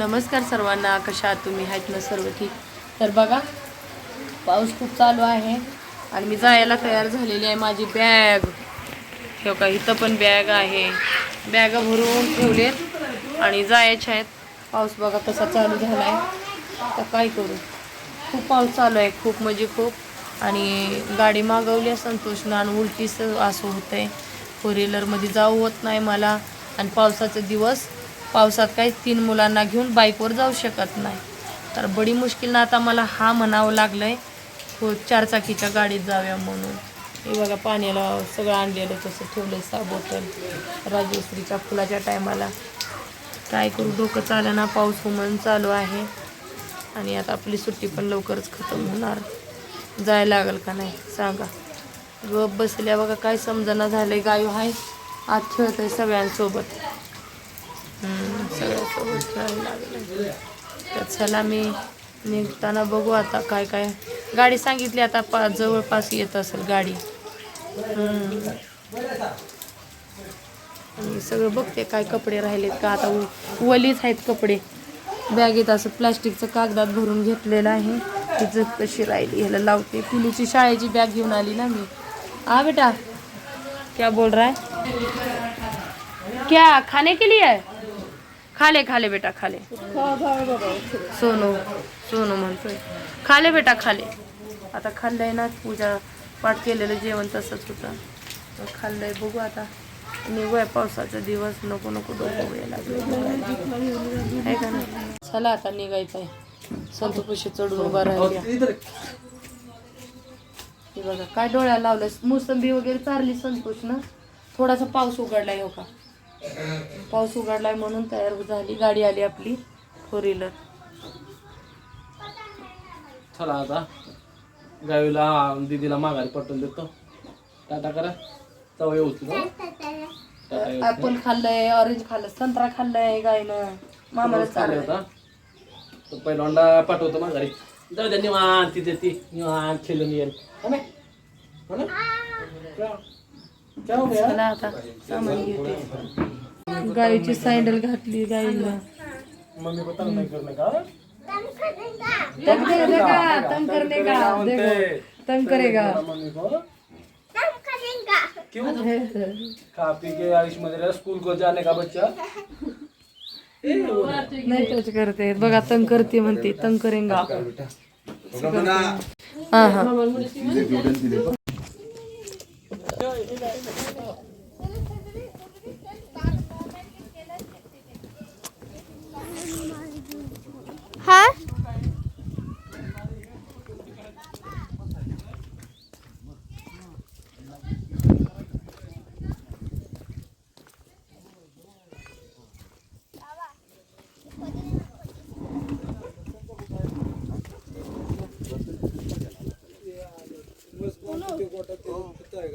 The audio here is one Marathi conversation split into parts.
नमस्कार सर्वांना कशा आहात तुम्ही? आहेत ना सर्व ठीक? तर बघा पाऊस खूप चालू आहे आणि मी जायला तयार झालेली आहे माझी बॅग. ठेव का इथं पण बॅग आहे. बॅगा भरून ठेवलेत आणि जायच्या आहेत. पाऊस बघा कसा चालू झाला आहे तर काय करू? खूप पाऊस चालू आहे खूप म्हणजे खूप. आणि गाडी मागवली आहे संतोषनं आणि उलटीच असं होतं आहे फोर व्हीलरमध्ये जाऊ होत नाही मला. आणि पावसाचे दिवस पावसात काही तीन मुलांना घेऊन बाईकवर जाऊ शकत नाही. तर बडी मुश्किलनं आता मला हा म्हणावं लागलं आहे हो चारचाकीच्या गाडीत जाव्या म्हणून. हे बघा पाण्याला सगळं आणलेलं तसं ठेवलं सा बॉटल राजश्रीच्या फुलाच्या टायमाला. काय करू डोकं चालं ना पाऊस हुमण चालू आहे. आणि आता आपली सुट्टी पण लवकरच खतम होणार. जायला लागेल का नाही सांगा. गप बसल्या बघा काय समजना झालंय गायू आहे आत खेळत आहे सगळ्यांसोबत. लागलं तर चला मी निघताना बघू आता काय काय. गाडी सांगितली आता पा जवळपास येत असेल गाडी. आणि सगळं बघते काय कपडे राहिलेत का. आता वलीच आहेत कपडे. बॅगेत असं प्लास्टिकचं कागदात भरून घेतलेलं आहे. तिचं कशी राहिली ह्याला लावते. पिलूची शाळेची बॅग घेऊन आली ना मी. आ बेटा. क्या बोल रहा है? क्या खाने के लिए? है खाले खाले बेटा खाले. सोनू सोनू म्हणतोय. खाले बेटा खाले. आता खाल्लंय ना पूजा पाठ केलेलं जेवण तसंच होतं. तर खाल्लंय बघू आता. निघूया पावसाचा दिवस नको नको डोकं वेळ आहे का चला आता निघायचं आहे संतोषी चढून उभा राहिल्या बघा काय डोळ्याला लावलं मोसंबी वगैरे चारली संतोष ना. थोडासा पाऊस उघडलाय हो का? पाऊस उघडलाय म्हणून तयार झाली. गाडी आली आपली फोर व्हीलर चला आता. गावीला दिदीला माघारी पटवून देतो. टाटा करा. तवा व्यवस्थित. ऍपल खाल्लंय ऑरेंज खाल्लं संत्रा खाल्लंय गायनं मामाला चाललंय. होता. तो पहिल्यांदा पाठवतो माघारी. जाऊ द्या निवांत तिथे ती. निवांत खेळून येईल. हो? ना? हो ना? जाऊ. जाऊ बया. चला आता सामान घेते गायची सँडल घातली गाईला मम्मी को तंग नहीं करने का? हं? तंग करेगा तंग करने का देखो तंग करेगा। मम्मी को? क्यों? खा पी के आयुषमध्ये रह, स्कूल को जाने का बच्चा। नाही टच करते बघा तंग करते म्हणते तंग करेंगा. हा हा. हा? तुम्ही जसं नाही मग काय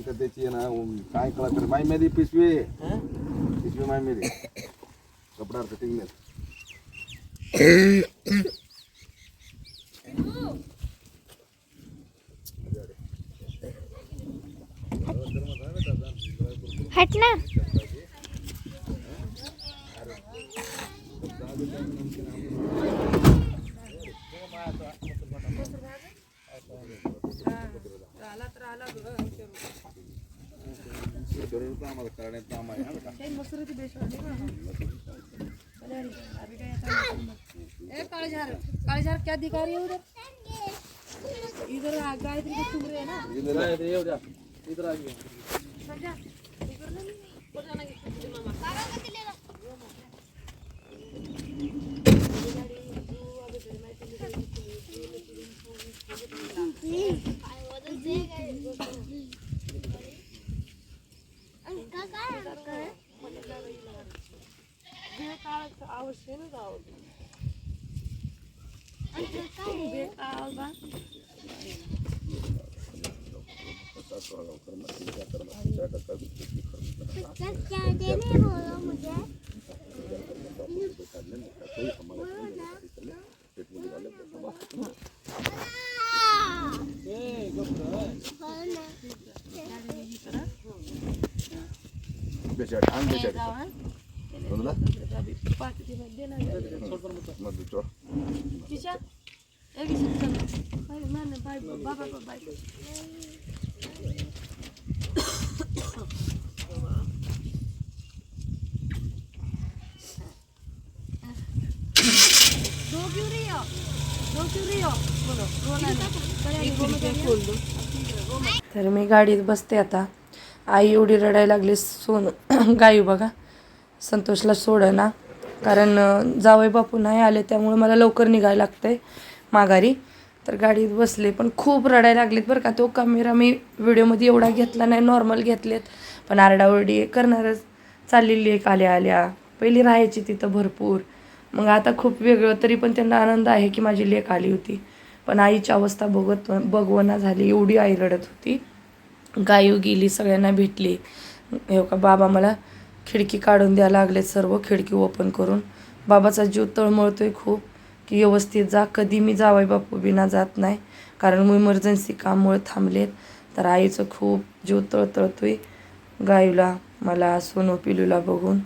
करतेची ना काय कळा तर माय मेदी पिशवी. पिशवी माय मेदी कपडा फिटिंग हट ना. आम्हाला करण्यात काम आहे हा बेटा. काळझार काळझार क्या दिखा रही है उधर इधर गायत्री के चुम रहे हैं ना काय Hep geldiğini yapalım hocam. ಬೇಜಾರು ನಾನು ಬೇಜಾರು ಹೌದಲ್ಲ ಮದ್ದು ಬಾಯ್ ಬಾಯ್ ಬಾಯ್ तर मी गाडीत बसते आता. आई एवढी रडायला लागली सोन. गायू बघा. संतोषला सोड ना कारण जावई बापू नाही आले त्यामुळे मला लवकर निघायला लागतंय माघारी. तर गाडीत बसले पण खूप रडायला लागलेत बरं का. तो कॅमेरा मी व्हिडिओमध्ये एवढा घेतला नाही नॉर्मल घेतलेत. पण आरडाओरडी करणारच चाललेली एक आल्या आल्या. पहिली राहायची तिथं भरपूर. मग आता खूप वेगळं तरी पण त्यांना आनंद आहे की माझी लेख आली होती. पण आईची अवस्था बघत बघवना झाली. एवढी आई रडत होती. गायू गेली सगळ्यांना भेटली. हे का बाबा मला खिडकी काढून द्यायला लागले सर्व खिडकी ओपन करून. बाबाचा जीव तळमळतोय खूप की व्यवस्थित जा. कधी मी जावाय बापू बिना जात नाही. कारण मी इमर्जन्सी काममुळे थांबलेत. तर आईचं खूप जीव तळतळतोय. गायूला मला सोनू पिलूला बघून.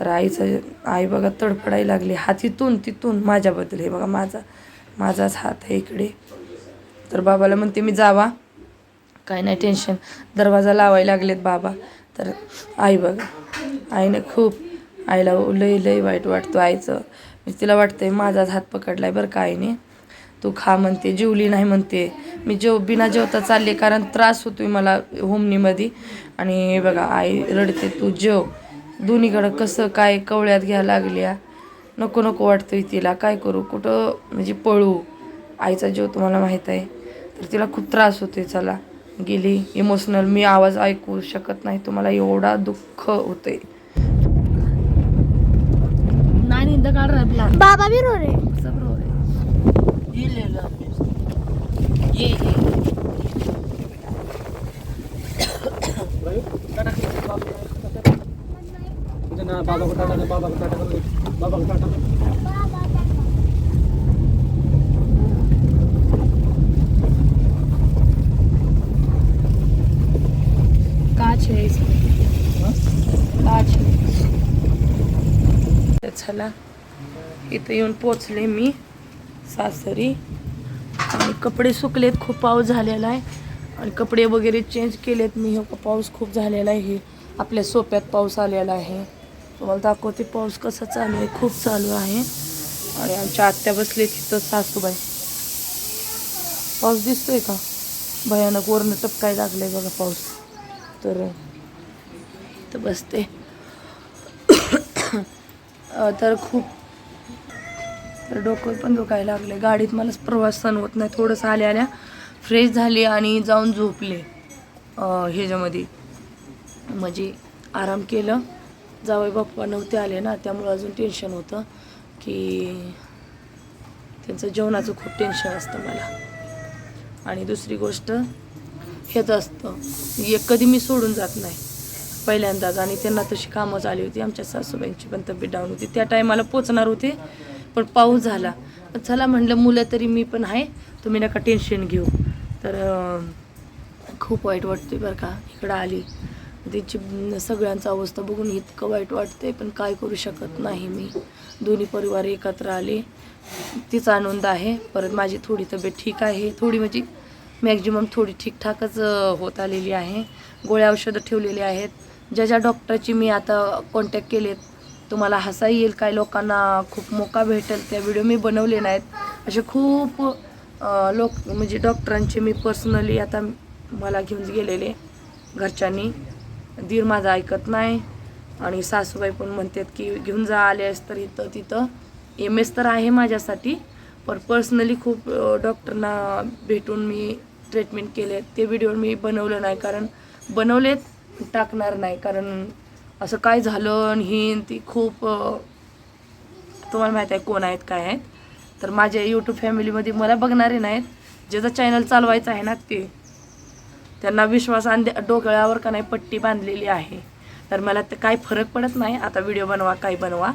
तर आईचं आई बघा तडफडायला लागली. हात इथून तिथून माझ्याबद्दल. हे बघा माझा माझाच हात आहे इकडे. तर बाबाला म्हणते मी जावा. काय नाही टेन्शन दरवाजा लावायला लागलेत बाबा. तर आई बघा आईनं खूप आईला लई लई वाईट वाटतो आईचं. मी तिला वाटतंय माझाच हात पकडलाय बरं का आईने. तू खा म्हणते जेवली नाही म्हणते. मी जेव बिना जेवता चालले कारण त्रास होतोय मला होमनीमध्ये. आणि हे बघा आई रडते तू जेव. दोन्हीकडं कसं काय कवळ्यात घ्यायला लागल्या? नको नको वाटतंय तिला. काय करू? कुठं म्हणजे पळू? आईचा जीव तुम्हाला माहीत आहे. तर तिला खूप त्रास होतोय. चला. गेली. इमोशनल. मी आवाज ऐकू शकत नाही. तुम्हाला एवढा दुःख होतंय. नानी बाबा बी रो रे. म्हणजे ना बाबा को टाटा दे, बाबा को टाटा कर दे, बाबा को टाटा कर. काच हा? चला इथं येऊन पोचले मी सासरी. आणि कपडे सुकलेत खूप पाऊस झालेला आहे. आणि कपडे वगैरे चेंज केलेत मी. हो पाऊस खूप झालेला आहे. हे आपल्या सोप्यात पाऊस आलेला आहे. तुम्हाला दाखवते पाऊस कसा चालू आहे खूप चालू आहे. आणि आमच्या आत्या बसले तिथं सासूबाई. पाऊस दिसतोय का? भयानक वरनं टपकाय आहे बघा पाऊस. तर तर बसते. तर खूप तर डोकं पण दुखायला लागले गाडीत मलाच प्रवास सण होत नाही. थोडंसं आल्या आल्या फ्रेश झाले आणि जाऊन झोपले. ह्याच्यामध्ये. म्हणजे आराम केलं. जावई बाप्पा नव्हते आले ना त्यामुळं अजून टेन्शन होतं की त्यांचं जेवणाचं खूप टेन्शन असतं मला. आणि दुसरी गोष्ट हेच असतं एक कधी मी सोडून जात नाही. पहिल्यांदाच आणि त्यांना तशी कामं झाली होती आमच्या सासूबाईंची पण तब्येत डाऊन होती. त्या टायमाला पोचणार होते पण पाऊस झाला. चला म्हणलं मुलं तरी मी पण आहे तुम्ही नका टेन्शन घेऊ. तर खूप वाईट वाटते बरं का इकडं आली. तिची सगळ्यांचा अवस्था बघून इतकं वाईट वाटते पण काय करू शकत नाही मी. दोन्ही परिवार एकत्र आले. तिचा आनंद आहे. परत माझी थोडी तब्येत ठीक आहे. थोडी म्हणजे मॅक्झिमम थोडी ठीकठाकच होत आलेली आहे. गोळ्या औषधं ठेवलेली आहेत. ज्या ज्या डॉक्टरची मी आता कॉन्टॅक्ट केलेत तुम्हाला हसा येईल. काय लोकांना खूप मोका भेटेल. त्या व्हिडिओ मी बनवले नाहीत. असे खूप लोक म्हणजे डॉक्टरांचे मी पर्सनली आता मला घेऊन गेलेले घरच्यांनी. दीर माझा ऐकत नाही. आणि सासूबाई पण म्हणतात की घेऊन जा आल्यास तर इथं तिथं. एम एस तर आहे माझ्यासाठी पण पर्सनली खूप डॉक्टरना भेटून मी ट्रीटमेंट केले. ते व्हिडिओ मी बनवलं नाही कारण बनवलेत टाकणार नाही. कारण असं काय झालं आणि ही ती खूप तुम्हाला माहीत आहे कोण आहेत काय आहेत. तर माझ्या यूट्यूब फॅमिलीमध्ये मला बघणारे नाहीत. ज्याचं चॅनल चालवायचं आहे ना ते. त्यांना विश्वास आणि डोक्यावर का नाही पट्टी बांधलेली आहे. तर मला ते काय फरक पडत नाही आता व्हिडिओ बनवा काय बनवा.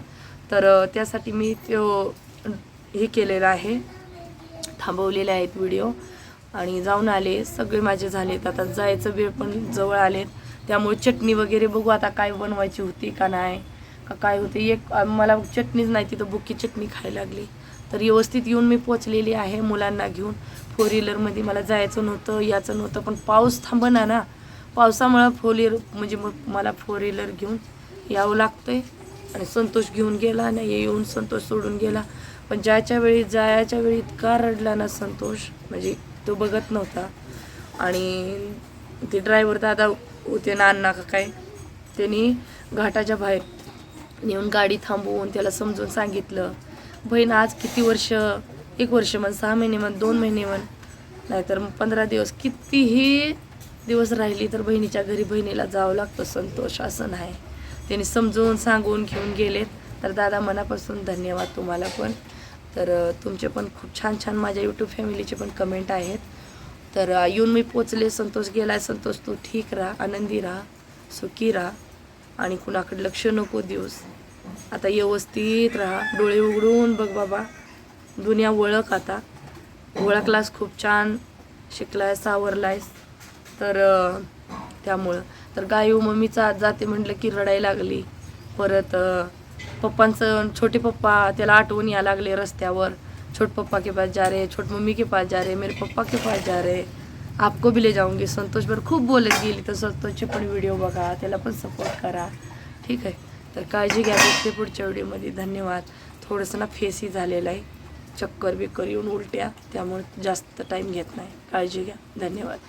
तर त्यासाठी मी तो हे केलेलं आहे. थांबवलेले आहेत व्हिडिओ आणि जाऊन आले सगळे माझे झालेत. आता जायचं वेळ पण जवळ आलेत. त्यामुळे चटणी वगैरे बघू आता काय बनवायची होती का नाही का काय होते. एक मला चटणीच नाही तिथं बुक्की चटणी खायला लागली. तर व्यवस्थित येऊन मी पोचलेली आहे मुलांना घेऊन. फोर व्हीलरमध्ये मला जायचं नव्हतं याचं नव्हतं पण पाऊस थांबना ना पावसामुळं फोर व्हीलर म्हणजे मग मला फोर व्हीलर घेऊन यावं लागतंय. आणि संतोष घेऊन गेला आणि येऊन संतोष सोडून गेला. पण ज्याच्या वेळी जायच्या वेळी इतका रडला ना संतोष म्हणजे तो बघत नव्हता. आणि ते ड्रायव्हर दादा होते ना अण्णा का काय त्यांनी घाटाच्या बाहेर नेऊन गाडी थांबवून त्याला समजून सांगितलं. बहीण आज किती वर्ष एक वर्ष म्हण सहा महिने म्हण दोन महिने म्हण. नाहीतर मग पंधरा दिवस कितीही दिवस राहिली तर बहिणीच्या घरी बहिणीला जावं लागतं. संतोष असं नाही. त्यांनी समजून सांगून घेऊन गेलेत. तर दादा मनापासून धन्यवाद तुम्हाला पण. तर तुमचे पण खूप छान छान माझ्या यूट्यूब फॅमिलीचे पण कमेंट आहेत. तर येऊन मी पोचले. संतोष गेलाय. संतोष तू ठीक राहा. आनंदी राहा. सुखी राहा. आणि कुणाकडे लक्ष नको देऊस. आता व्यवस्थित राहा. डोळे उघडून बघ बाबा. दुनिया ओळख आता. ओळखलास खूप छान. शिकलाय सावरलायस. तर त्यामुळं. तर गायू मम्मीचा आज जाते म्हटलं की रडायला लागली. परत पप्पांचं छोटे पप्पा त्याला आठवण या लागले रस्त्यावर. छोट पप्पा के पास जा रहे छोट मम्मी के पास जा रहे मेरे पप्पा के पास जा रहे आपको भी ले जाऊंगी. संतोष खूप बोलत गेली तर संतोषचे पण व्हिडिओ बघा. त्याला पण सपोर्ट करा. ठीक आहे. तर काळजी घ्या भेटते पुढच्या व्हिडिओमध्ये. धन्यवाद. थोडंसं ना फेसही झालेलं आहे. चक्कर बिक्कर येऊन उलट्या. त्यामुळे जास्त टाईम घेत नाही. काळजी घ्या. धन्यवाद.